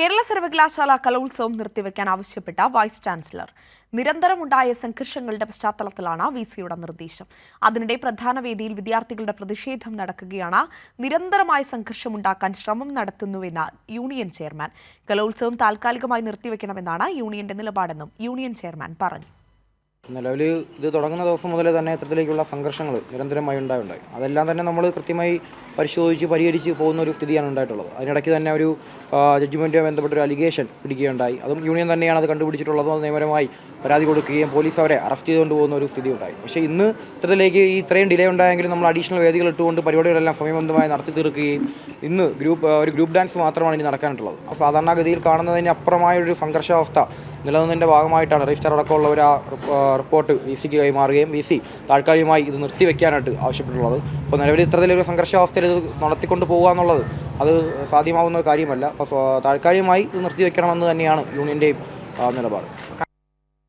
കേരള സർവകലാശാല കലോത്സവം നിർത്തിവെക്കാൻ ആവശ്യപ്പെട്ട വൈസ് ചാൻസലർ. നിരന്തരമുണ്ടായ സംഘർഷങ്ങളുടെ പശ്ചാത്തലത്തിലാണ് വി സിയുടെ നിർദ്ദേശം. അതിനിടെ പ്രധാന വേദിയിൽ വിദ്യാർത്ഥികളുടെ പ്രതിഷേധം നടക്കുകയാണ്. നിരന്തരമായ സംഘർഷമുണ്ടാക്കാൻ ശ്രമം നടത്തുന്നുവെന്ന് യൂണിയൻ ചെയർമാൻ. കലോത്സവം താൽക്കാലികമായി നിർത്തിവെക്കണമെന്നാണ് യൂണിയന്റെ നിലപാടെന്നും യൂണിയൻ ചെയർമാൻ പറഞ്ഞു. നിലവിൽ ഇത് തുടങ്ങുന്ന ദിവസം മുതൽ തന്നെ ഇത്തരത്തിലേക്കുള്ള സംഘർഷങ്ങൾ നിരന്തരമായി ഉണ്ടായുണ്ടായി. അതെല്ലാം തന്നെ നമ്മൾ കൃത്യമായി പരിശോധിച്ച് പരിഹരിച്ച് പോകുന്ന ഒരു സ്ഥിതിയാണ് ഉണ്ടായിട്ടുള്ളത്. അതിനിടയ്ക്ക് തന്നെ ഒരു ജഡ്ജ്മെന്റുമായി ബന്ധപ്പെട്ട ഒരു അലിഗേഷൻ പിടിക്കുകയുണ്ടായി. അതും യൂണിയൻ തന്നെയാണ് അത് കണ്ടുപിടിച്ചിട്ടുള്ളത് അത് നിയമപരമായി പരാതി കൊടുക്കുകയും പോലീസ് അവരെ അറസ്റ്റ് ചെയ്തുകൊണ്ട് പോകുന്ന ഒരു സ്ഥിതി ഉണ്ടായി പക്ഷേ ഇന്ന് ഇത്തരത്തിലേക്ക് ഈ ഇത്രയും ഡിലേ ഉണ്ടായെങ്കിലും നമ്മൾ അഡീഷണൽ വേദികൾ ഇട്ടുകൊണ്ട് പരിപാടികളെല്ലാം സമയബന്ധമായി നടത്തി തീർക്കുകയും ഇന്ന് ഗ്രൂപ്പ് ഒരു ഗ്രൂപ്പ് ഡാൻസ് മാത്രമാണ് ഇനി നടക്കാനുള്ളത്. സാധാരണഗതിയിൽ കാണുന്നതിന് അപ്പുറമായ ഒരു സംഘർഷാവസ്ഥ നിലനിന്നതിന്റെ ഭാഗമായിട്ടാണ് രജിസ്റ്റർ അടക്കമുള്ള ഒരു റിപ്പോർട്ട് വി സിക്ക് കൈമാറുകയും വി സി താൽക്കാലികമായി ഇത് നിർത്തിവെക്കാനായിട്ട് ആവശ്യപ്പെട്ടിട്ടുള്ളത്. അപ്പോൾ നിലവിൽ ഇത്തരത്തിലൊരു സംഘർഷാവസ്ഥയിൽ ഇത് നടത്തിക്കൊണ്ട് പോകുക എന്നുള്ളത് അത് സാധ്യമാവുന്ന കാര്യമല്ല. അപ്പോൾ താൽക്കാലികമായി ഇത് നിർത്തിവെക്കണമെന്ന് തന്നെയാണ് യൂണിയന്റെയും നിലപാട്.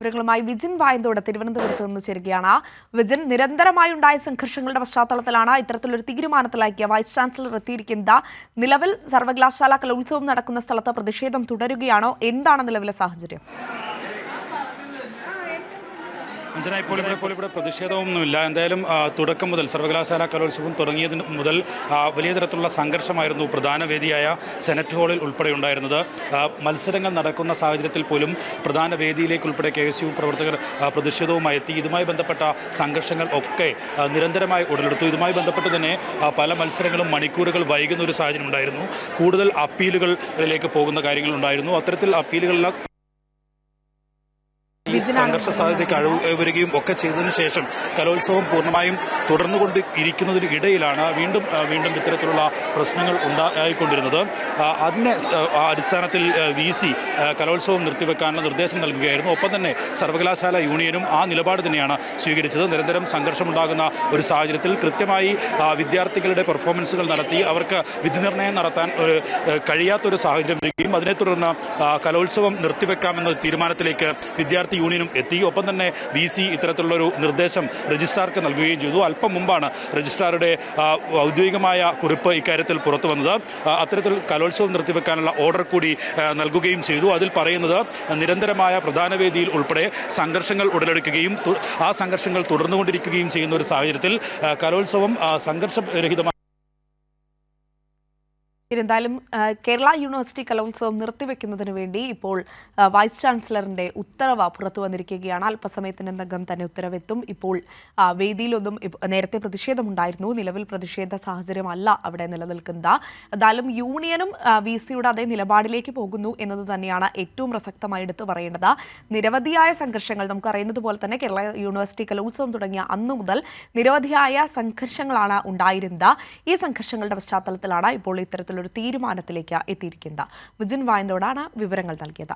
വിവരങ്ങളുമായി വിജിൻ വായന്തോടെ തിരുവനന്തപുരത്ത് നിന്ന് ചേരുകയാണ്. വിജിൻ നിരന്തരമായി ഉണ്ടായ സംഘർഷങ്ങളുടെ പശ്ചാത്തലത്തിലാണ് ഇത്തരത്തിലൊരു തീരുമാനത്തിലാക്കിയ വൈസ് ചാൻസലർ എത്തിയിരിക്കുന്നത്. നിലവിൽ സർവകലാശാല കലോത്സവം നടക്കുന്ന സ്ഥലത്ത് പ്രതിഷേധം തുടരുകയാണോ? എന്താണ് നിലവിലെ സാഹചര്യം? അഞ്ജന ഇപ്പോൾ ഇവിടെ ഇപ്പോൾ ഇവിടെ പ്രതിഷേധമൊന്നുമില്ല. എന്തായാലും തുടക്കം മുതൽ സർവകലാശാല കലോത്സവം തുടങ്ങിയതിന് മുതൽ വലിയ തരത്തിലുള്ള സംഘർഷമായിരുന്നു പ്രധാന വേദിയായ സെനറ്റ് ഹാളിൽ ഉൾപ്പെടെ ഉണ്ടായിരുന്നത്. മത്സരങ്ങൾ നടക്കുന്ന സാഹചര്യത്തിൽ പോലും പ്രധാന വേദിയിലേക്ക് ഉൾപ്പെടെ കെ എസ് യു പ്രവർത്തകർ പ്രതിഷേധവുമായി എത്തി. ഇതുമായി ബന്ധപ്പെട്ട സംഘർഷങ്ങൾ ഒക്കെ നിരന്തരമായി ഉടലെടുത്തു. ഇതുമായി ബന്ധപ്പെട്ട് തന്നെ പല മത്സരങ്ങളും മണിക്കൂറുകൾ വൈകുന്ന ഒരു സാഹചര്യം ഉണ്ടായിരുന്നു. കൂടുതൽ അപ്പീലുകളിലേക്ക് പോകുന്ന കാര്യങ്ങളുണ്ടായിരുന്നു. അത്തരത്തിൽ അപ്പീലുകളെല്ലാം ഈ സംഘർഷ സാധ്യതയ്ക്ക് അഴിവ് വരികയും ഒക്കെ ചെയ്തതിന് ശേഷം കലോത്സവം പൂർണമായും തുടർന്നുകൊണ്ട് ഇരിക്കുന്നതിന് ഇടയിലാണ് വീണ്ടും വീണ്ടും ഇത്തരത്തിലുള്ള പ്രശ്നങ്ങൾ ഉണ്ടായിക്കൊണ്ടിരുന്നത്. അതിനെ അടിസ്ഥാനത്തിൽ വി സി കലോത്സവം നിർത്തിവെക്കാനുള്ള നിർദ്ദേശം നൽകുകയായിരുന്നു. ഒപ്പം തന്നെ സർവകലാശാല യൂണിയനും ആ നിലപാട് തന്നെയാണ് സ്വീകരിച്ചത്. നിരന്തരം സംഘർഷമുണ്ടാകുന്ന ഒരു സാഹചര്യത്തിൽ കൃത്യമായി വിദ്യാർത്ഥികളുടെ പെർഫോമൻസുകൾ നടത്തി അവർക്ക് വിധി വിധിനിർണയം നടത്താൻ കഴിയാത്തൊരു സാഹചര്യം വരികയും അതിനെ തുടർന്ന് കലോത്സവം നിർത്തിവെക്കാമെന്ന തീരുമാനത്തിലേക്ക് വിദ്യാർത്ഥി യൂണിയനും എത്തി. ഒപ്പം തന്നെ വി സി ഇത്തരത്തിലുള്ളൊരു നിർദ്ദേശം രജിസ്ട്രാർക്ക് നൽകുകയും ചെയ്തു. അല്പം മുമ്പാണ് രജിസ്ട്രാറുടെ ഔദ്യോഗികമായ കുറിപ്പ് ഇക്കാര്യത്തിൽ പുറത്തു വന്നത്. അത്തരത്തിൽ കലോത്സവം നിർത്തിവെക്കാനുള്ള ഓർഡർ കൂടി നൽകുകയും ചെയ്തു. അതിൽ പറയുന്നത് നിരന്തരമായ പ്രധാന വേദിയിൽ ഉൾപ്പെടെ സംഘർഷങ്ങൾ ഉടലെടുക്കുകയും ആ സംഘർഷങ്ങൾ തുടർന്നുകൊണ്ടിരിക്കുകയും ചെയ്യുന്ന ഒരു സാഹചര്യത്തിൽ കലോത്സവം സംഘർഷരഹിതമായി എന്തായാലും കേരള യൂണിവേഴ്സിറ്റി കലോത്സവം നിർത്തിവെക്കുന്നതിന് വേണ്ടി ഇപ്പോൾ വൈസ് ചാൻസലറിന്റെ ഉത്തരവ് പുറത്തു വന്നിരിക്കുകയാണ്. അല്പസമയത്തിനകം തന്നെ ഉത്തരവെത്തും. ഇപ്പോൾ വേദിയിലൊന്നും നേരത്തെ പ്രതിഷേധമുണ്ടായിരുന്നു. നിലവിൽ പ്രതിഷേധ സാഹചര്യമല്ല അവിടെ നിലനിൽക്കുന്നത്. എന്തായാലും യൂണിയനും വി സിയുടെ അതേ നിലപാടിലേക്ക് പോകുന്നു എന്നത് തന്നെയാണ് ഏറ്റവും പ്രസക്തമായി എടുത്തു പറയേണ്ടത്. നിരവധിയായ സംഘർഷങ്ങൾ നമുക്കറിയുന്നത് പോലെ തന്നെ കേരള യൂണിവേഴ്സിറ്റി കലോത്സവം തുടങ്ങിയ അന്നു മുതൽ നിരവധിയായ സംഘർഷങ്ങളാണ് ഉണ്ടായിരുന്നത്. ഈ സംഘർഷങ്ങളുടെ പശ്ചാത്തലത്തിലാണ് ഇപ്പോൾ ഇത്തരത്തിലൊരു തീരുമാനത്തിലേക്ക് എത്തിയിരിക്കുന്നത്. വിജിൻ വായന്തോടാണ് വിവരങ്ങൾ നൽകിയത്.